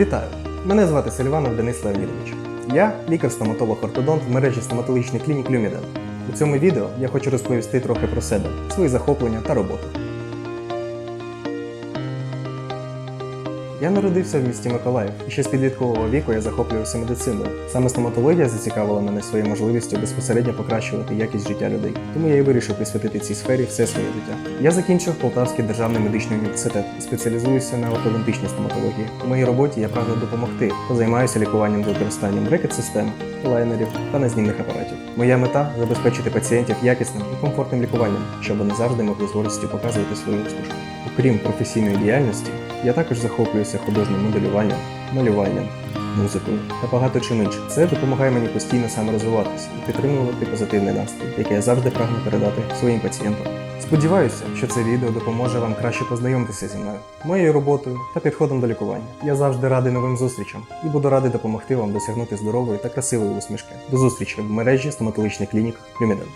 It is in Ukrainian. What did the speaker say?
Вітаю! Мене звати Сильванов Денис Леонідович. Я лікар-стоматолог-ортодонт в мережі стоматологічних клінік Люміден. У цьому відео я хочу розповісти трохи про себе, свої захоплення та роботу. Я народився в місті Миколаїв, і ще з підліткового віку я захоплювався медициною. Саме стоматологія зацікавила мене своєю можливістю безпосередньо покращувати якість життя людей. Тому я і вирішив присвятити цій сфері все своє життя. Я закінчив Полтавський державний медичний університет і спеціалізуюся на ортодонтичній стоматології. У моїй роботі я прагну допомогти займаюся лікуванням з використанням брекет-систем, лайнерів та назнімних апаратів. Моя мета забезпечити пацієнтів якісним і комфортним лікуванням, щоб вони завжди могли з гордістю показувати свою усмішку. Окрім професійної діяльності, я також захоплююся художнім моделюванням, малюванням, музикою та багато чим іншим. Це допомагає мені постійно саморозвиватися і підтримувати позитивний настрій, який я завжди прагну передати своїм пацієнтам. Сподіваюся, що це відео допоможе вам краще познайомитися зі мною, моєю роботою та підходом до лікування. Я завжди радий новим зустрічам і буду радий допомогти вам досягнути здорової та красивої усмішки. До зустрічі в мережі стоматологічних клінік Люміден.